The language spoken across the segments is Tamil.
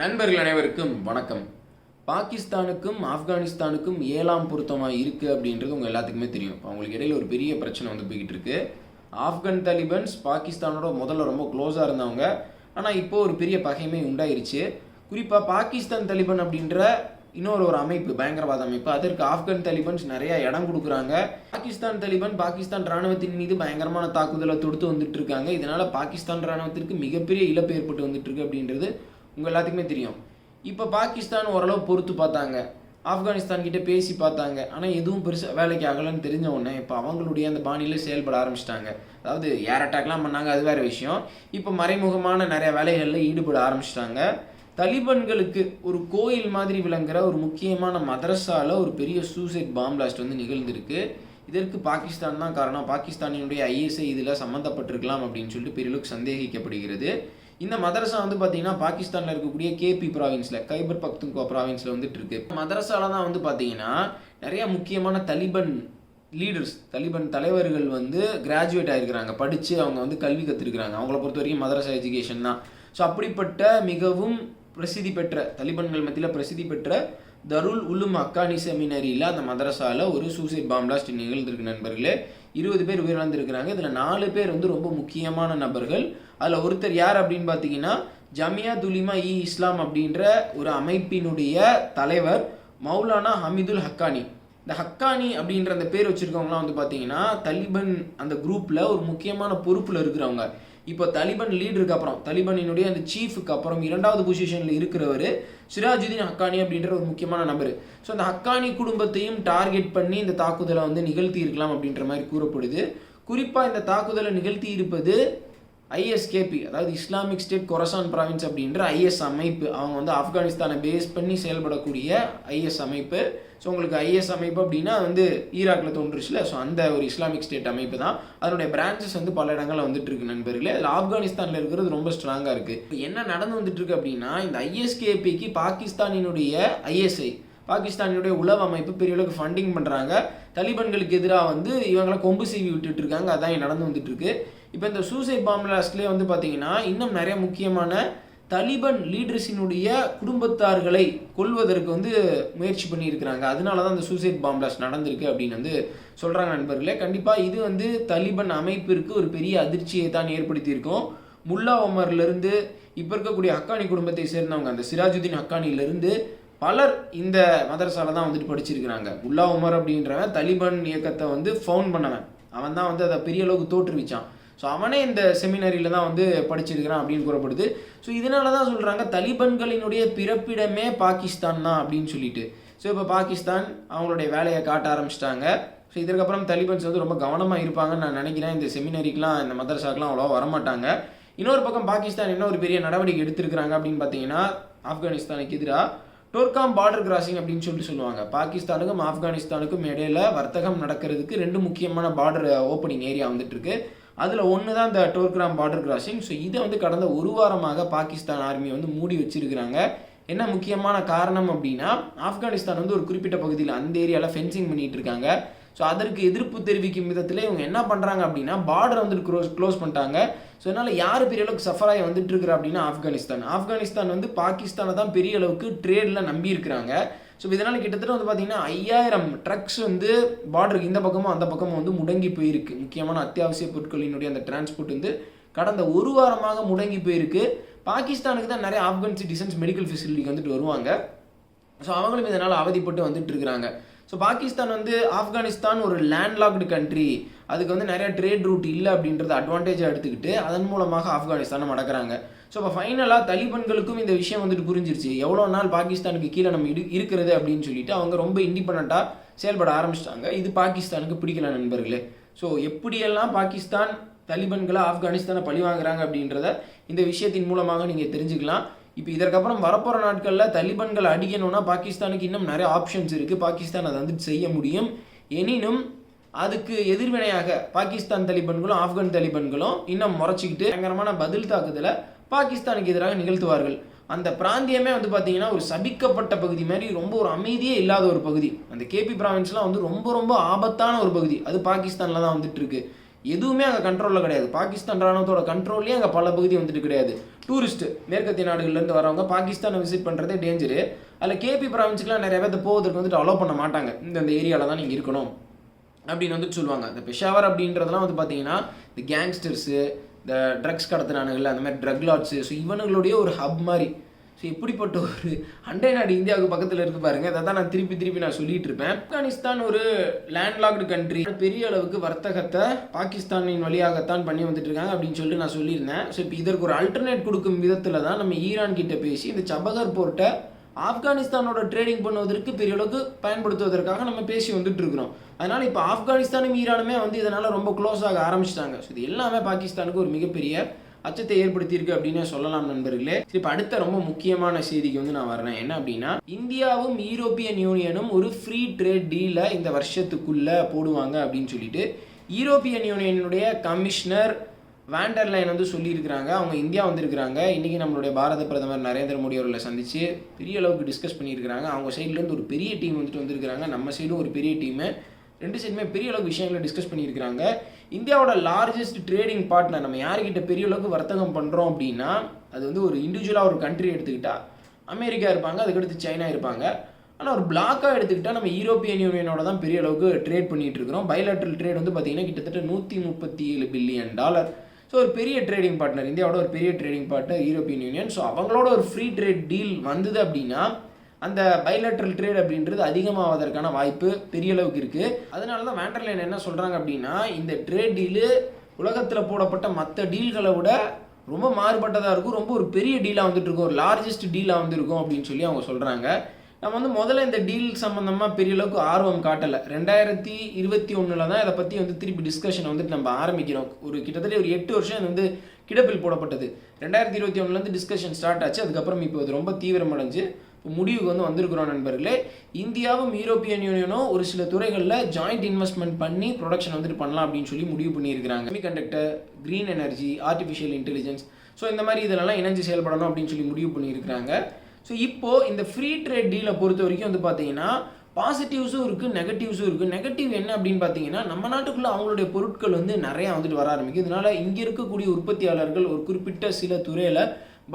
நண்பர்கள் அனைவருக்கும் வணக்கம். பாகிஸ்தானுக்கும் ஆப்கானிஸ்தானுக்கும் ஏழாம் பொருத்தமாக இருக்குது அப்படின்றது உங்கள் எல்லாத்துக்குமே தெரியும். இப்போ அவங்களுக்கு இடையில ஒரு பெரிய பிரச்சனை வந்து போய்கிட்டு இருக்கு. ஆப்கான் தாலிபன்ஸ் பாகிஸ்தானோட முதல்ல ரொம்ப க்ளோஸாக இருந்தவங்க. ஆனால் இப்போ ஒரு பெரிய பகைமை உண்டாயிருச்சு. குறிப்பாக பாகிஸ்தான் தலிபன் அப்படின்ற இன்னொரு ஒரு அமைப்பு பயங்கரவாத அமைப்பு அதற்கு ஆப்கான் தலிபன்ஸ் நிறைய இடம் கொடுக்குறாங்க. பாகிஸ்தான் தலிபன் பாகிஸ்தான் ராணுவத்தின் மீது பயங்கரமான தாக்குதலை தொடுத்து வந்துட்டு இருக்காங்க. இதனால பாகிஸ்தான் ராணுவத்திற்கு மிகப்பெரிய இழப்பு ஏற்பட்டு வந்துட்டு இருக்கு அப்படின்றது உங்கள் எல்லாத்துக்குமே தெரியும். இப்போ பாகிஸ்தான் ஓரளவு பொறுத்து பார்த்தாங்க. ஆப்கானிஸ்தான்கிட்ட பேசி பார்த்தாங்க. ஆனால் எதுவும் பெருசாக வேலைக்கு ஆகலைன்னு தெரிஞ்ச உடனே இப்போ அவங்களுடைய அந்த பாணியில் செயல்பட ஆரம்பிச்சிட்டாங்க. அதாவது ஏர் அட்டாக்லாம் பண்ணாங்க அது வேற விஷயம். இப்போ மறைமுகமான நிறைய வேலைகளில் ஈடுபட ஆரம்பிச்சிட்டாங்க. தலிபன்களுக்கு ஒரு கோயில் மாதிரி விளங்குற ஒரு முக்கியமான மதரசாவில் ஒரு பெரிய சூசைட் பாம் பிளாஸ்ட் வந்து நிகழ்ந்திருக்கு. இதற்கு பாகிஸ்தான் தான் காரணம். பாகிஸ்தானினுடைய ஐஎஸ்ஐ இதில் சம்மந்தப்பட்டிருக்கலாம் அப்படின்னு சொல்லிட்டு பெரியளவுக்கு சந்தேகிக்கப்படுகிறது. இந்த மதரசா வந்து பார்த்தீங்கன்னா பாகிஸ்தானில் இருக்கக்கூடிய கேபி ப்ராவின்ஸில் கைபர் பக்துங்கோ ப்ராவின்ஸில் வந்துட்டு இருக்கு மதரசால தான் வந்து பார்த்தீங்கன்னா நிறைய முக்கியமான தலிபன் லீடர்ஸ் தலிபன் தலைவர்கள் வந்து கிராஜுவேட் ஆகிருக்கிறாங்க படித்து அவங்க வந்து கல்வி கற்றுருக்குறாங்க அவங்கள பொறுத்த வரைக்கும் மதரசா எஜுகேஷன் தான். ஸோ அப்படிப்பட்ட மிகவும் பிரசித்தி பெற்ற தலிபன்கள் மத்தியில் பிரசித்தி பெற்ற தருல் உலும் அக்கானி செமினரியில் அந்த மதரசாவில் ஒரு சூசைட் பாம்பிளாஸ்ட் நிகழ்ந்திருக்கு நண்பர்களே. இருபது பேர் உயிரிழந்திருக்கிறாங்க. இதில் நாலு பேர் வந்து ரொம்ப முக்கியமான நபர்கள். அதில் ஒருத்தர் யார் அப்படின்னு பார்த்தீங்கன்னா ஜமியா துலிமா இ இஸ்லாம் அப்படின்ற ஒரு அமைப்பினுடைய தலைவர் மௌலானா ஹமிதுல் ஹக்கானி. இந்த ஹக்கானி அப்படின்ற அந்த பேர் வச்சுருக்கவங்களாம் வந்து பார்த்தீங்கன்னா தலிபன் அந்த குரூப்பில் ஒரு முக்கியமான பொறுப்பில் இருக்கிறவங்க. இப்போ தலிபன் லீடருக்கு அப்புறம் தலிபனினுடைய அந்த சீஃபுக்கு அப்புறம் இரண்டாவது பொசிஷனில் இருக்கிறவர் சிராஜுதீன் ஹக்கானி அப்படின்ற ஒரு முக்கியமான நபர். ஸோ அந்த ஹக்கானி குடும்பத்தையும் டார்கெட் பண்ணி இந்த தாக்குதலை வந்து நிகழ்த்தி இருக்கலாம் அப்படின்ற மாதிரி கூறப்படுது. குறிப்பாக இந்த தாக்குதலை நிகழ்த்தி இருப்பது ஐஎஸ்கேபி அதாவது இஸ்லாமிக் ஸ்டேட் கொரசான் ப்ராவின்ஸ் அப்படின்ற ஐஎஸ் அமைப்பு. அவங்க வந்து ஆப்கானிஸ்தானை பேஸ் பண்ணி செயல்படக்கூடிய ஐஎஸ் அமைப்பு. ஸோ உங்களுக்கு ஐஎஸ் அமைப்பு அப்படின்னா வந்து ஈராக்கில் தோன்றுச்சுல. ஸோ அந்த ஒரு இஸ்லாமிக் ஸ்டேட் அமைப்பு தான். அதனுடைய பிரான்ச்சஸ் வந்து பல இடங்களில் வந்துட்டு இருக்கு நண்பர்களே. அதில் ஆப்கானிஸ்தானில் இருக்கிறது ரொம்ப ஸ்ட்ராங்காக இருக்குது என்ன நடந்து வந்துட்டு இருக்கு அப்படின்னா இந்த ஐஎஸ்கேபிக்கு பாகிஸ்தானினுடைய ஐஎஸ்ஐ பாகிஸ்தானினுடைய உளவு அமைப்பு பெரிய அளவுக்கு ஃபண்டிங் பண்ணுறாங்க தலிபன்களுக்கு எதிராக வந்து இவங்களை கொம்பு சீவி விட்டுட்டு இருக்காங்க அதான் நடந்து வந்துட்டு இருக்கு இப்போ இந்த சூசைட் பாம் வந்து பார்த்தீங்கன்னா இன்னும் நிறைய முக்கியமான தலிபன் லீடர்ஸினுடைய குடும்பத்தார்களை கொல்வதற்கு வந்து முயற்சி பண்ணியிருக்கிறாங்க. அதனால தான் இந்த சூசைட் பாம்பிளாஸ்ட் நடந்திருக்கு அப்படின்னு வந்து சொல்கிறாங்க நண்பர்களே. கண்டிப்பாக இது வந்து தலிபன் அமைப்பிற்கு ஒரு பெரிய அதிர்ச்சியை தான் ஏற்படுத்தியிருக்கும். முல்லா ஒமர்லேருந்து இப்போ இருக்கக்கூடிய ஹக்கானி குடும்பத்தை சேர்ந்தவங்க அந்த சிராஜுதீன் ஹக்கானிலேருந்து பலர் இந்த மதரசாவில் தான் வந்துட்டு படிச்சிருக்கிறாங்க. முல்லா உமர் அப்படின்றவன் தலிபன் இயக்கத்தை வந்து ஃபவுண்ட் பண்ணவன். அவன் தான் வந்து அதை பெரிய அளவுக்கு தோற்றுவிச்சான். ஸோ அவனே இந்த செமினரியில் தான் வந்து படிச்சிருக்கிறான் அப்படின்னு கூறப்படுது. ஸோ இதனால தான் சொல்கிறாங்க தலிபன்களினுடைய பிறப்பிடமே பாகிஸ்தான் தான் அப்படின்னு சொல்லிட்டு. ஸோ இப்போ பாகிஸ்தான் அவங்களுடைய வேலையை காட்ட ஆரம்பிச்சிட்டாங்க. ஸோ இதற்கப்புறம் தலிபன்ஸ் வந்து ரொம்ப கவனமாக இருப்பாங்கன்னு நான் நினைக்கிறேன். இந்த செமினரிக்கெலாம் இந்த மதரசாக்கெலாம் அவ்வளோவா வரமாட்டாங்க. இன்னொரு பக்கம் பாகிஸ்தான் என்ன ஒரு பெரிய நடவடிக்கை எடுத்திருக்கிறாங்க அப்படின்னு பார்த்தீங்கன்னா ஆப்கானிஸ்தானுக்கு எதிராக டோர்காம் பார்டர் கிராசிங் அப்படின்னு சொல்லிட்டு சொல்லுவாங்க. பாகிஸ்தானுக்கும் ஆப்கானிஸ்தானுக்கும் இடையில வர்த்தகம் நடக்கிறதுக்கு ரெண்டு முக்கியமான பார்டர் ஓப்பனிங் ஏரியா வந்துட்டு இருக்கு. அதில் ஒன்று தான் இந்த டோர்கிராம் பார்டர் கிராசிங் ஸோ இதை வந்து கடந்த ஒரு வாரமாக பாகிஸ்தான் ஆர்மி வந்து மூடி வச்சிருக்கிறாங்க. என்ன முக்கியமான காரணம் அப்படின்னா ஆப்கானிஸ்தான் வந்து ஒரு குறிப்பிட்ட பகுதியில் அந்த ஏரியாவில் ஃபென்சிங் பண்ணிட்டு இருக்காங்க. ஸோ அதற்கு எதிர்ப்பு தெரிவிக்கும் விதத்தில் இவங்க என்ன பண்ணுறாங்க அப்படின்னா பார்டர் வந்துட்டு க்ளோஸ் க்ளோஸ் பண்ணிட்டாங்க. ஸோ அதனால் யார் பெரிய அளவுக்கு சஃபராகி வந்துட்டு இருக்கிற அப்படின்னா ஆப்கானிஸ்தான். ஆப்கானிஸ்தான் வந்து பாகிஸ்தானை தான் பெரிய அளவுக்கு ட்ரேடில் நம்பி இருக்கிறாங்க ஸோ இதனால் கிட்டத்தட்ட வந்து பார்த்தீங்கன்னா ஐயாயிரம் ட்ரக்ஸ் வந்து பார்டருக்கு இந்த பக்கமும் அந்த பக்கமும் வந்து முடங்கி போயிருக்கு. முக்கியமான அத்தியாவசிய பொருட்களினுடைய அந்த டிரான்ஸ்போர்ட் வந்து கடந்த ஒரு வாரமாக முடங்கி போயிருக்கு. பாகிஸ்தானுக்கு தான் நிறைய ஆப்கான் சிட்டிசன்ஸ் மெடிக்கல் ஃபெசிலிட்டிக்கு வந்துட்டு வருவாங்க. ஸோ அவங்களும் இதனால் அவதிப்பட்டு வந்துட்டு இருக்கிறாங்க. ஸோ பாகிஸ்தான் வந்து ஆப்கானிஸ்தான் ஒரு லேண்ட்லாக்டு கண்ட்ரி அதுக்கு வந்து நிறைய ட்ரேட் ரூட் இல்லை அப்படின்றத அட்வான்டேஜாக எடுத்துக்கிட்டு அதன் மூலமாக ஆப்கானிஸ்தானை மடக்கிறாங்க. ஸோ இப்போ ஃபைனலாக தலிபன்களுக்கும் இந்த விஷயம் வந்துட்டு புரிஞ்சிருச்சு. எவ்வளோ நாள் பாகிஸ்தானுக்கு கீழே நம்ம இரு இருக்கிறது அப்படின்னு சொல்லிட்டு அவங்க ரொம்ப இண்டிபெண்ட்டாக செயல்பட ஆரம்பிச்சிட்டாங்க. இது பாகிஸ்தானுக்கு பிடிக்கல நண்பர்களே. ஸோ எப்படியெல்லாம் பாகிஸ்தான் தலிபன்களை ஆப்கானிஸ்தானை பழி வாங்குறாங்க அப்படின்றத இந்த விஷயத்தின் மூலமாக நீங்கள் தெரிஞ்சுக்கலாம். இப்போ இதற்கப்புறம் வரப்போகிற நாட்களில் தலிபன்கள் அடிக்கணும்னா பாகிஸ்தானுக்கு இன்னும் நிறைய ஆப்ஷன்ஸ் இருக்குது பாகிஸ்தான் அதை வந்து செய்ய முடியும். எனினும் அதுக்கு எதிர்வினையாக பாகிஸ்தான் தலிபன்களும் ஆப்கான் தலிபன்களும் இன்னும் முறைச்சிக்கிட்டு பயங்கரமான பதில் தாக்குதலை பாகிஸ்தானுக்கு எதிராக நிகழ்த்துவார்கள். அந்த பிராந்தியமே வந்து பார்த்தீங்கன்னா ஒரு சபிக்கப்பட்ட பகுதி மாதிரி ரொம்ப ஒரு அமைதியே இல்லாத ஒரு பகுதி. அந்த கேபி ப்ராவின்ஸ்லாம் வந்து ரொம்ப ரொம்ப ஆபத்தான ஒரு பகுதி. அது பாகிஸ்தானில் தான் வந்துட்டு இருக்கு. எதுவுமே அங்கே கண்ட்ரோலில் கிடையாது. பாகிஸ்தான் ராணுவத்தோட கண்ட்ரோல்லேயே அங்கே பல பகுதி வந்துட்டு கிடையாது. டூரிஸ்ட் மேற்கத்திய நாடுகள்லேருந்து வரவங்க பாகிஸ்தானை விசிட் பண்ணுறதே டேஞ்சரு அதில் கேபி ப்ராவின்ஸுக்குலாம் நிறைய பேர் போவதற்கு வந்துட்டு அலோவ் பண்ண மாட்டாங்க. இந்த இந்த ஏரியாவில் தான் நீங்கள் இருக்கணும். அப்படின்னு வந்துட்டு சொல்லுவாங்க. இந்த பெஷாவர் அப்படின்றதெல்லாம் வந்து பார்த்தீங்கன்னா இந்த கேங்ஸ்டர்ஸு இந்த ட்ரக்ஸ் கடத்தினானுகள் அந்த மாதிரி ட்ரக் லாட்ஸு ஸோ இவனுங்களுடைய ஒரு ஹப் மாதிரி. ஸோ இப்படிப்பட்ட ஒரு அண்டை நாடு இந்தியாவுக்கு பக்கத்தில் இருக்கு பாருங்க. அதை தான் நான் திருப்பி திருப்பி நான் சொல்லிட்டு இருப்பேன். ஆப்கானிஸ்தான் ஒரு லேண்ட்லாக்டு கண்ட்ரி பெரிய அளவுக்கு வர்த்தகத்தை பாகிஸ்தானின் வழியாகத்தான் பண்ணி வந்துட்டு இருக்காங்க அப்படின்னு சொல்லிட்டு நான் சொல்லியிருந்தேன். ஸோ இப்போ இதற்கு ஒரு அல்டர்னேட் கொடுக்கும் விதத்தில் தான் நம்ம ஈரான் கிட்ட பேசி இந்த சபகர் போர்ட்டை ஆப்கானிஸ்தானோட ட்ரேடிங் பண்ணுவதற்கு பெரிய அளவுக்கு பயன்படுத்துவதற்காக நம்ம பேசி வந்துட்டு இருக்கிறோம் அதனால இப்போ ஆப்கானிஸ்தானும் ஈரானுமே வந்து இதனால ரொம்ப க்ளோஸ் ஆக ஆரம்பிச்சிட்டாங்க. ஸோ இது எல்லாமே பாகிஸ்தானுக்கு ஒரு மிகப்பெரிய அச்சத்தை ஏற்படுத்தியிருக்கு அப்படின்னு சொல்லலாம் நண்பர்களே. இப்போ அடுத்த ரொம்ப முக்கியமான செய்திக்கு வந்து நான் வரேன் என்ன அப்படின்னா இந்தியாவும் யூரோப்பியன் யூனியனும் ஒரு ஃப்ரீ ட்ரேட் டீலை இந்த வருஷத்துக்குள்ளே போடுவாங்க அப்படின்னு சொல்லிட்டு யூரோப்பியன் யூனியனுடைய கமிஷனர் வேண்டர்லைன் வந்து சொல்லியிருக்கிறாங்க அவங்க இந்தியா வந்திருக்கிறாங்க. இன்றைக்கி நம்மளுடைய பாரத பிரதமர் நரேந்திர மோடி அவர்களை சந்தித்து பெரிய அளவுக்கு டிஸ்கஸ் பண்ணியிருக்கிறாங்க. அவங்க சைட்லேருந்து ஒரு பெரிய டீம் வந்துட்டு வந்திருக்கிறாங்க. நம்ம சைடும் ஒரு பெரிய டீமு ரெண்டு சைடுமே பெரிய அளவுக்கு விஷயங்களை டிஸ்கஸ் பண்ணியிருக்கிறாங்க. இந்தியாவோட லார்ஜஸ்ட் ட்ரேடிங் பார்ட்னர் நம்ம யார்கிட்ட பெரிய அளவுக்கு வர்த்தகம் பண்ணுறோம் அப்படின்னா அது வந்து ஒரு இண்டிவிஜுவலாக ஒரு கண்ட்ரி எடுத்துக்கிட்டா அமெரிக்கா இருப்பாங்க அதுக்கடுத்து சைனா இருப்பாங்க. ஆனால் ஒரு பிளாக்காக எடுத்துக்கிட்டால் நம்ம யூரோப்பியன் யூனியனோட தான் பெரிய அளவுக்கு ட்ரேட் பண்ணிகிட்டு இருக்கிறோம். பைலேட்ரல் ட்ரேட் வந்து பார்த்திங்கன்னா கிட்டத்தட்ட நூற்றி முப்பத்தி ஏழு பில்லியன் டாலர் ஸோ ஒரு பெரிய ட்ரேடிங் பார்ட்னர் இந்தியாவோட ஒரு பெரிய trading partner European Union so அவங்களோட ஒரு ஃப்ரீ ட்ரேட் டீல் வந்தது அப்படின்னா அந்த பைலேட்ரல் ட்ரேட் அப்படின்றது அதிகமாவதற்கான வாய்ப்பு பெரிய அளவுக்கு இருக்குது அதனால தான் வேண்டர்லைன் என்ன சொல்கிறாங்க அப்படின்னா இந்த ட்ரேட் டீலு உலகத்தில் போடப்பட்ட மற்ற டீல்களை விட ரொம்ப மாறுபட்டதாக இருக்கும். ரொம்ப ஒரு பெரிய டீலாக வந்துட்டு இருக்கும். ஒரு லார்ஜஸ்ட் டீலாக வந்துருக்கும் அப்படின்னு சொல்லி அவங்க சொல்கிறாங்க நம்ம வந்து முதல்ல இந்த டீல் சம்மந்தமாக பெரிய அளவுக்கு ஆர்வம் காட்டலை. ரெண்டாயிரத்தி இருபத்தி ஒன்றில் தான் இதை பற்றி வந்து திருப்பி டிஸ்கஷன் வந்துட்டு நம்ம ஆரம்பிக்கிறோம். ஒரு கிட்டத்தட்ட ஒரு எட்டு வருஷம் இது வந்து கிடப்பில் போடப்பட்டது. ரெண்டாயிரத்தி இருபத்தி ஒன்றுலேருந்து டிஸ்கஷன் ஸ்டார்ட் ஆச்சு. அதுக்கப்புறம் இப்போ இது ரொம்ப தீவிரமடைஞ்சு இப்போ முடிவுக்கு வந்து வந்திருக்கிறோம் நண்பர்களே. இந்தியாவும் யூரோப்பியன் யூனியனும் ஒரு சில துறைகளில் ஜாயிண்ட் இன்வெஸ்ட்மெண்ட் பண்ணி ப்ரொடக்ஷன் வந்துட்டு பண்ணலாம் அப்படின்னு சொல்லி முடிவு பண்ணியிருக்கிறாங்க. Semiconductor green energy artificial intelligence so இந்த மாதிரி இதெல்லாம் இணைஞ்சு செயல்படணும் அப்படின்னு சொல்லி முடிவு பண்ணியிருக்கிறாங்க. ஸோ இப்போது இந்த ஃப்ரீ ட்ரேட் டீலை பொறுத்த வரைக்கும் வந்து பார்த்தீங்கன்னா பாசிட்டிவ்ஸும் இருக்குது நெகட்டிவ்ஸும் இருக்குது நெகட்டிவ் என்ன அப்படின்னு பார்த்தீங்கன்னா நம்ம நாட்டுக்குள்ளே அவங்களுடைய பொருட்கள் வந்து நிறையா வந்துட்டு வர ஆரம்பிக்கும் இதனால் இங்கே இருக்கக்கூடிய உற்பத்தியாளர்கள் ஒரு குறிப்பிட்ட சில துறையில்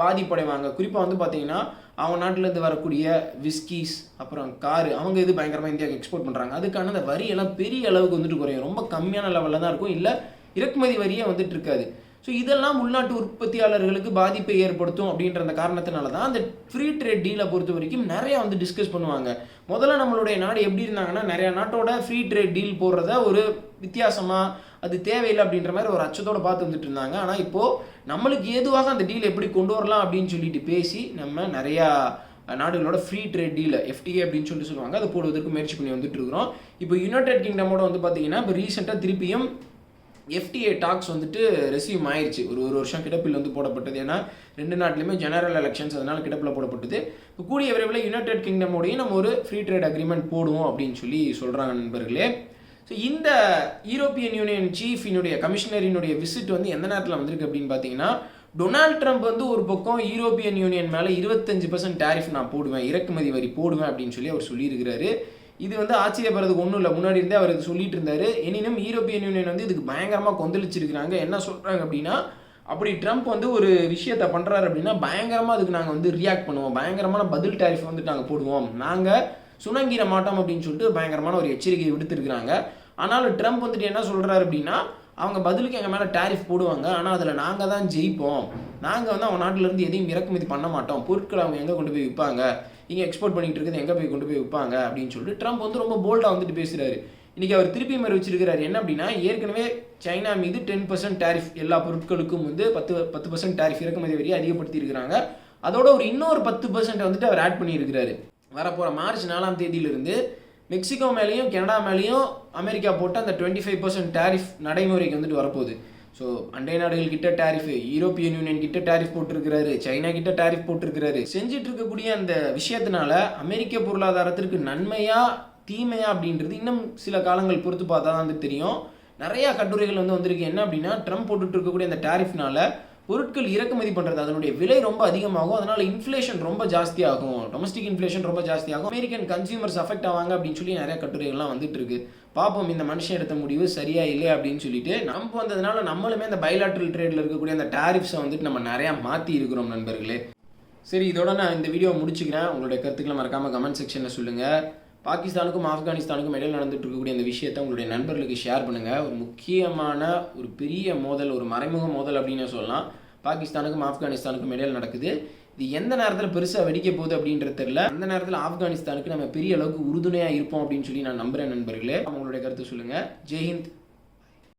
பாதிப்படைவாங்க குறிப்பாக வந்து பார்த்தீங்கன்னா அவங்க நாட்டிலேருந்து வரக்கூடிய விஸ்கீஸ் அப்புறம் காரு அவங்க இது பயங்கரமாக இந்தியாவுக்கு எக்ஸ்போர்ட் பண்ணுறாங்க அதுக்கான அந்த வரியெல்லாம் பெரிய அளவுக்கு வந்துட்டு குறையும். ரொம்ப கம்மியான லெவலில் தான் இருக்கும். இல்லை இறக்குமதி வரியே வந்துட்டு இருக்காது. ஸோ இதெல்லாம் உள்நாட்டு உற்பத்தியாளர்களுக்கு பாதிப்பை ஏற்படுத்தும் அப்படின்ற அந்த காரணத்தினால தான் அந்த ஃப்ரீ ட்ரேட் டீலை பொறுத்த வரைக்கும் நிறையா வந்து டிஸ்கஸ் பண்ணுவாங்க. முதல்ல நம்மளுடைய நாடு எப்படி இருந்தாங்கன்னா நிறையா நாட்டோட ஃப்ரீ ட்ரேட் டீல் போடுறத ஒரு வித்தியாசமாக அது தேவையில்லை அப்படின்ற மாதிரி ஒரு அச்சத்தோடு பார்த்து வந்துட்டு இருந்தாங்க. ஆனால் இப்போது நம்மளுக்கு ஏதுவாக அந்த டீல் எப்படி கொண்டு வரலாம் அப்படின்னு சொல்லிட்டு பேசி நம்ம நிறையா நாடுகளோட ஃப்ரீ ட்ரேட் டீல் எஃப்டிஏ அப்படின்னு சொல்லிட்டு சொல்லுவாங்க. அதை போடுவதற்கு முயற்சி பண்ணி வந்துட்டு இருக்கிறோம். இப்போ யுனைடெட் கிங்டமோட வந்து பார்த்தீங்கன்னா இப்போ ரீசெண்டாக திருப்பியும் எஃப்டிஏ டாக்ஸ் வந்துட்டு ரெசியூம் ஆயிடுச்சு ஒரு ஒரு வருஷம் கிடப்பில் வந்து போடப்பட்டது. ஏன்னா ரெண்டு நாட்டிலுமே ஜெனரல் எலெக்ஷன்ஸ் அதனால் கிடப்பில் போடப்பட்டது. இப்போ கூடிய விரைவில் யுனைடெட் கிங்டமோடையும் நம்ம ஒரு ஃப்ரீ ட்ரேட் அக்ரிமெண்ட் போடுவோம் அப்படின்னு சொல்லி சொல்கிறாங்க நண்பர்களே. ஸோ இந்த யூரோப்பியன் யூனியன் சீஃபினுடைய கமிஷனரினுடைய விசிட் வந்து எந்த நேரத்தில் வந்திருக்கு அப்படின்னு பார்த்தீங்கன்னா டொனால்ட் ட்ரம்ப் வந்து ஒரு பக்கம் யூரோப்பியன் யூனியன் மேலே இருபத்தஞ்சு பர்சன்ட் டேரிஃப் நான் போடுவேன் இறக்குமதி வரி போடுவேன் அப்படின்னு சொல்லி அவர் சொல்லியிருக்கிறாரு. இது வந்து ஆச்சரியப்படுறதுக்கு ஒன்றும் இல்லை. முன்னாடி இருந்தே அவர் இது சொல்லிட்டு இருந்தார். எனினும் யூரோப்பியன் யூனியன் வந்து இதுக்கு பயங்கரமாக கொந்தளிச்சிருக்கிறாங்க. என்ன சொல்கிறாங்க அப்படின்னா அப்படி ட்ரம்ப் வந்து ஒரு விஷயத்த பண்ணுறாரு அப்படின்னா பயங்கரமாக அதுக்கு நாங்கள் வந்து ரியாக்ட் பண்ணுவோம். பயங்கரமான பதில் டேரிஃப் வந்துட்டு நாங்கள் போடுவோம். நாங்கள் சுணங்கிட மாட்டோம் அப்படின்னு சொல்லிட்டு பயங்கரமான ஒரு எச்சரிக்கை விடுத்திருக்கிறாங்க. ஆனாலும் ட்ரம்ப் வந்துட்டு என்ன சொல்கிறாரு அப்படின்னா அவங்க பதிலுக்கு எங்கள் மேலே டேரிஃப் போடுவாங்க. ஆனால் அதில் நாங்கள் தான் ஜெயிப்போம். நாங்கள் வந்து அவங்க நாட்டிலேருந்து எதையும் இறக்குமதி பண்ண மாட்டோம். பொருட்களை அவங்க எங்கே கொண்டு போய் விற்பாங்க? இங்கே எக்ஸ்போர்ட் பண்ணிகிட்டு இருக்குது எங்கே போய் கொண்டு போய் விற்பாங்க அப்படின்னு சொல்லிட்டு ட்ரம்ப் வந்து ரொம்ப போல்டாக வந்துட்டு பேசுகிறாரு இன்றைக்கி அவர் திருப்பி மாதிரி வச்சிருக்கிறார். என்ன அப்படின்னா ஏற்கனவே சைனா மீது டென் பர்சன்ட் டேரிஃப் எல்லா பொருட்களுக்கும் வந்து பத்து பத்து பர்சன்ட் டேரிஃப் இறக்குமதி வரியை அதிகப்படுத்தி இருக்கிறாங்க. அதோட ஒரு இன்னொரு பத்து பர்சன்ட் வந்துட்டு அவர் ஆட் பண்ணியிருக்கிறாரு. வரப்போகிற மார்ச் நாலாம் தேதியிலிருந்து மெக்சிகோ மேலேயும் கனடா மேலேயும் அமெரிக்கா போட்ட அந்த டுவெண்ட்டி ஃபைவ் பர்சன்ட் டேரிஃப் நடைமுறைக்கு வந்துட்டு வரப்போகுது. ஸோ அண்டை நாடுகள் கிட்ட டேரிஃப் யூரோப்பியன் யூனியன் கிட்ட டேரிஃப் போட்டிருக்கிறாரு சைனா கிட்ட டேரிஃப் போட்டிருக்கிறாரு. செஞ்சுட்டு இருக்கக்கூடிய அந்த விஷயத்தினால அமெரிக்க பொருளாதாரத்திற்கு நன்மையா தீமையா அப்படின்றது இன்னும் சில காலங்கள் பொறுத்து பார்த்தா தான் வந்து தெரியும். நிறைய கட்டுரைகள் வந்து வந்திருக்கு. என்ன அப்படின்னா ட்ரம்ப் போட்டுட்டு இருக்கக்கூடிய அந்த டேரிஃப்னால பொருட்கள் இறக்குமதி பண்ணுறது அதனுடைய விலை ரொம்ப அதிகமாகும். அதனால இன்ஃப்ளேஷன் ரொம்ப ஜாஸ்தியாகும். டொமஸ்டிக் இன்ஃப்ளேஷன் ரொம்ப ஜாஸ்தியாகும். அமெரிக்கன் கன்சியூமர்ஸ் அஃபெக்ட் ஆவாங்க அப்படின்னு சொல்லி நிறைய கட்டுரைகள்லாம் வந்துட்டு இருக்கு பார்ப்போம் இந்த மனுஷன் எடுத்த முடிவு சரியா இல்லையா அப்படின்னு சொல்லிட்டு நம்ம வந்ததுனால நம்மளுமே அந்த பைலாட்ரல் ட்ரேடில் இருக்கக்கூடிய அந்த டாரிஃப்ஸை வந்துட்டு நம்ம நிறையா மாற்றி இருக்கிறோம் நண்பர்களே. சரி இதோட நான் இந்த வீடியோ முடிச்சுக்கிறேன். உங்களுடைய கருத்துக்களை மறக்காமல் கமெண்ட் செக்ஷனில் சொல்லுங்கள் பாகிஸ்தானுக்கும் ஆப்கானிஸ்தானுக்கும் இடையில் நடந்துட்டு இருக்கக்கூடிய அந்த விஷயத்தை உங்களுடைய நண்பர்களுக்கு ஷேர் பண்ணுங்கள் ஒரு முக்கியமான ஒரு பெரிய மோதல் ஒரு மறைமுக மோதல் அப்படின்னு சொல்லலாம். பாகிஸ்தானுக்கும் ஆப்கானிஸ்தானுக்கும் இடையில் நடக்குது. இது எந்த நேரத்தில் பெருசாக வெடிக்க போகுது அப்படின்றது தெரியல. அந்த நேரத்தில் ஆப்கானிஸ்தானுக்கு நம்ம பெரிய அளவுக்கு உறுதுணையாக இருப்போம் அப்படின்னு சொல்லி நான் நம்புகிறேன் நண்பர்களே. அவங்களுடைய கருத்து சொல்லுங்கள் ஜெய்ஹிந்த்